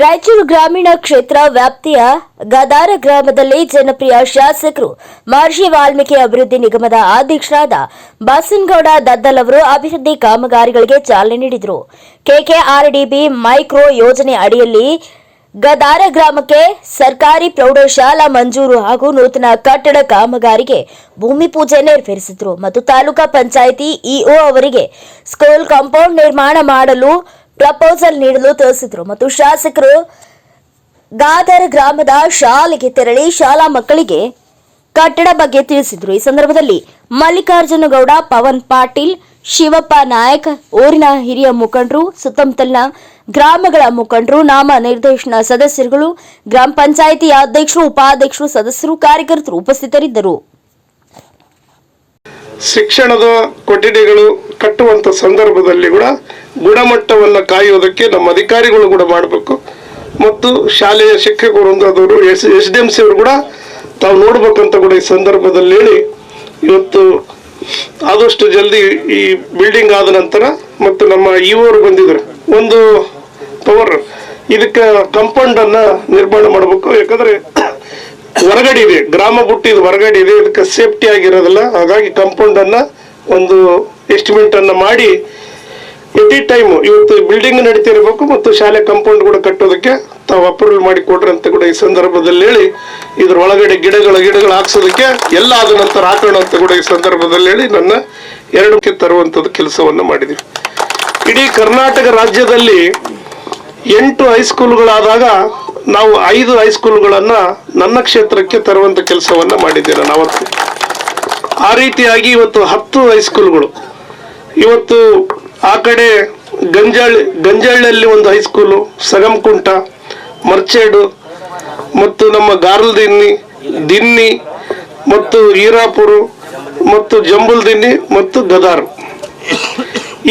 ರಾಯಚೂರು ಗ್ರಾಮೀಣ ಕ್ಷೇತ್ರ ವ್ಯಾಪ್ತಿಯ ಗದಾರ ಗ್ರಾಮದಲ್ಲಿ ಜನಪ್ರಿಯ ಶಾಸಕರು ಮಹರ್ಷಿ ವಾಲ್ಮೀಕಿ ಅಭಿವೃದ್ಧಿ ನಿಗಮದ ಅಧ್ಯಕ್ಷರಾದ ಬಸನಗೌಡ ದದ್ದಲ್ ಅವರು ಅಭಿವೃದ್ಧಿ ಕಾಮಗಾರಿಗಳಿಗೆ ಚಾಲನೆ ನೀಡಿದರು. ಕೆಕೆಆರ್ಡಿಬಿ ಮೈಕ್ರೋ ಯೋಜನೆ ಅಡಿಯಲ್ಲಿ ಗದಾರ ಗ್ರಾಮಕ್ಕೆ ಸರ್ಕಾರಿ ಪ್ರೌಢಶಾಲಾ ಮಂಜೂರು ಹಾಗೂ ನೂತನ ಕಟ್ಟಡ ಕಾಮಗಾರಿಗೆ ಭೂಮಿ ಪೂಜೆ ನೆರವೇರಿಸಿದರು. ಮತ್ತು ತಾಲೂಕಾ ಪಂಚಾಯಿತಿ ಇಒ ಅವರಿಗೆ ಸ್ಕೂಲ್ ಕಾಂಪೌಂಡ್ ನಿರ್ಮಾಣ ಮಾಡಲು ಪ್ರಪೋಸಲ್ ನೀಡಲು ತಿಳಿಸಿದ್ರು. ಮತ್ತು ಶಾಸಕರು ಗಾದರ್ ಗ್ರಾಮದ ಶಾಲೆಗೆ ತೆರಳಿ ಶಾಲಾ ಮಕ್ಕಳಿಗೆ ಕಟ್ಟಡ ಬಗ್ಗೆ ತಿಳಿಸಿದರು. ಈ ಸಂದರ್ಭದಲ್ಲಿ ಮಲ್ಲಿಕಾರ್ಜುನಗೌಡ, ಪವನ್ ಪಾಟೀಲ್, ಶಿವಪ್ಪ ನಾಯಕ್, ಊರಿನ ಹಿರಿಯ ಮುಖಂಡರು, ಸುತ್ತಮುತ್ತಲಿನ ಗ್ರಾಮಗಳ ಮುಖಂಡರು, ನಾಮ ನಿರ್ದೇಶನ ಸದಸ್ಯರುಗಳು, ಗ್ರಾಮ ಪಂಚಾಯಿತಿ ಅಧ್ಯಕ್ಷರು, ಉಪಾಧ್ಯಕ್ಷರು, ಸದಸ್ಯರು, ಕಾರ್ಯಕರ್ತರು ಉಪಸ್ಥಿತರಿದ್ದರು. ಶಿಕ್ಷಣದ ಕೊಠಡಿಗಳು ಕಟ್ಟುವಂತ ಸಂದರ್ಭದಲ್ಲಿ ಕೂಡ ಗುಣಮಟ್ಟವನ್ನು ಕಾಯುವುದಕ್ಕೆ ನಮ್ಮ ಅಧಿಕಾರಿಗಳು ಕೂಡ ಮಾಡಬೇಕು. ಮತ್ತು ಶಾಲೆಯ ಶಿಕ್ಷಕರು S S D M C ಅವರು ಕೂಡ ತಾವು ನೋಡ್ಬೇಕಂತ ಕೂಡ ಈ ಸಂದರ್ಭದಲ್ಲಿ ಹೇಳಿ ಇವತ್ತು ಆದಷ್ಟು ಜಲ್ದಿ ಈ ಬಿಲ್ಡಿಂಗ್ ಆದ ನಂತರ ಮತ್ತು ನಮ್ಮ ಇವರು ಬಂದಿದ್ರು ಒಂದು ಪವರ್ ಇದಕ್ಕೆ ಕಂಪೌಂಡನ್ನು ನಿರ್ಮಾಣ ಮಾಡಬೇಕು. ಯಾಕಂದ್ರೆ ಹೊರಗಡೆ ಇದೆ. ಗ್ರಾಮ ಬಿಟ್ಟು ಇದು ಹೊರಗಡೆ ಇದೆ. ಇದಕ್ಕೆ ಸೇಫ್ಟಿ ಆಗಿರೋದಿಲ್ಲ. ಹಾಗಾಗಿ ಕಾಂಪೌಂಡ್ ಅನ್ನ ಒಂದು ಎಸ್ಟಿಮೇಟ್ ಅನ್ನ ಮಾಡಿ ಎನಿ ಟೈಮ್ ಇವತ್ತು ಬಿಲ್ಡಿಂಗ್ ನಡೀತಿರ್ಬೇಕು ಮತ್ತು ಶಾಲೆ ಕಾಂಪೌಂಡ್ ಕೂಡ ಕಟ್ಟೋದಕ್ಕೆ ತಾವು ಅಪ್ರೂವಲ್ ಮಾಡಿ ಕೊಡ್ರಿ ಅಂತ ಕೂಡ ಈ ಸಂದರ್ಭದಲ್ಲಿ ಹೇಳಿ, ಇದ್ರ ಒಳಗಡೆ ಗಿಡಗಳ ಗಿಡಗಳು ಹಾಕ್ಸೋದಕ್ಕೆ ಎಲ್ಲ ಆದ ನಂತರ ಹಾಕೋಣ ಅಂತ ಕೂಡ ಈ ಸಂದರ್ಭದಲ್ಲಿ ಹೇಳಿ ನನ್ನ ಎರಡಕ್ಕೆ ತರುವಂತದ ಕೆಲಸವನ್ನು ಮಾಡಿದೆ ಇಡೀ ಕರ್ನಾಟಕ ರಾಜ್ಯದಲ್ಲಿ ಎಂಟು ಹೈಸ್ಕೂಲ್ಗಳಾದಾಗ ನಾವು ಐದು ಹೈಸ್ಕೂಲ್ಗಳನ್ನ ನನ್ನ ಕ್ಷೇತ್ರಕ್ಕೆ ತರುವಂತ ಕೆಲಸವನ್ನ ಮಾಡಿದ್ದೇನೆ ನಾವತ್ತು. ಆ ರೀತಿಯಾಗಿ ಇವತ್ತು ಹತ್ತು ಹೈಸ್ಕೂಲ್ಗಳು ಇವತ್ತು ಆ ಕಡೆ ಗಂಜಾಳ್, ಗಂಜಾಳಲ್ಲಿ ಒಂದು ಹೈಸ್ಕೂಲು ಸಗಂಕುಂಟ, ಮರ್ಚೇಡು, ಮತ್ತು ನಮ್ಮ ಗಾರ್ಲ್ ದಿನ್ನಿ ದಿನ್ನಿ, ಮತ್ತು ಈರಾಪುರು, ಮತ್ತು ಜಂಬುಲ್ ದಿನ್ನಿ, ಮತ್ತು ಗದಾರ್.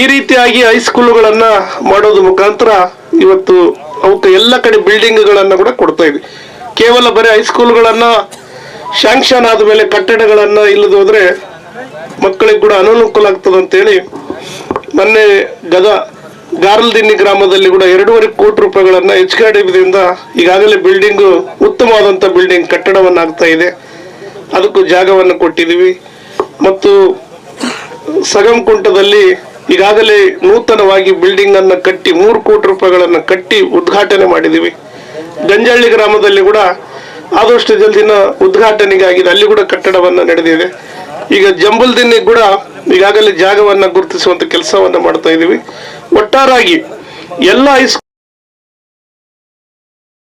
ಈ ರೀತಿಯಾಗಿ ಹೈಸ್ಕೂಲ್ಗಳನ್ನ ಮಾಡೋದು ಮುಖಾಂತರ ಇವತ್ತು ಅವಕ್ಕೆ ಎಲ್ಲ ಕಡೆ ಬಿಲ್ಡಿಂಗ್ಗಳನ್ನು ಕೂಡ ಕೊಡ್ತಾ ಇದ್ವಿ. ಕೇವಲ ಬರೀ ಹೈಸ್ಕೂಲ್ಗಳನ್ನು ಶಾಂಕ್ಷನ್ ಆದ್ಮೇಲೆ ಕಟ್ಟಡಗಳನ್ನ ಇಲ್ಲದ ಹೋದ್ರೆ ಮಕ್ಕಳಿಗೆ ಕೂಡ ಅನಾನುಕೂಲ ಆಗ್ತದೆ ಅಂತೇಳಿ ಮೊನ್ನೆ ಗದ ಗಾರಲ್ದಿನ್ನಿ ಗ್ರಾಮದಲ್ಲಿ ಕೂಡ ಎರಡೂವರೆ ಕೋಟಿ ರೂಪಾಯಿಗಳನ್ನ ಎಚ್ ಕೆ ಈಗಾಗಲೇ ಬಿಲ್ಡಿಂಗ್ ಉತ್ತಮವಾದಂತ ಬಿಲ್ಡಿಂಗ್ ಕಟ್ಟಡವನ್ನ ಆಗ್ತಾ ಇದೆ. ಅದಕ್ಕೂ ಜಾಗವನ್ನು ಕೊಟ್ಟಿದ್ದೀವಿ. ಮತ್ತು ಸಗಂಕುಂಟದಲ್ಲಿ ಈಗಾಗಲೇ ನೂತನವಾಗಿ ಬಿಲ್ಡಿಂಗ್ ಅನ್ನು ಕಟ್ಟಿ ಮೂರು ಕೋಟಿ ರೂಪಾಯಿಗಳನ್ನ ಕಟ್ಟಿ ಉದ್ಘಾಟನೆ ಮಾಡಿದ್ದೀವಿ ಗಂಜಳ್ಳಿ ಗ್ರಾಮದಲ್ಲಿ ಕೂಡ ಆದಷ್ಟು ಜಲ್ದಿನ ಉದ್ಘಾಟನೆಗಾಗಿದೆ ಅಲ್ಲಿ ಕೂಡ ಕಟ್ಟಡವನ್ನು ನಡೆದಿದೆ. ಈಗ ಜಂಬಲ್ದಿನ್ನಿ ಕೂಡ ಈಗಾಗಲೇ ಜಾಗವನ್ನು ಗುರುತಿಸುವಂತ ಕೆಲಸವನ್ನು ಮಾಡ್ತಾ ಇದ್ದೀವಿ ಒಟ್ಟಾರಾಗಿ ಎಲ್ಲ ಹೈಸ್ಕೂಲ್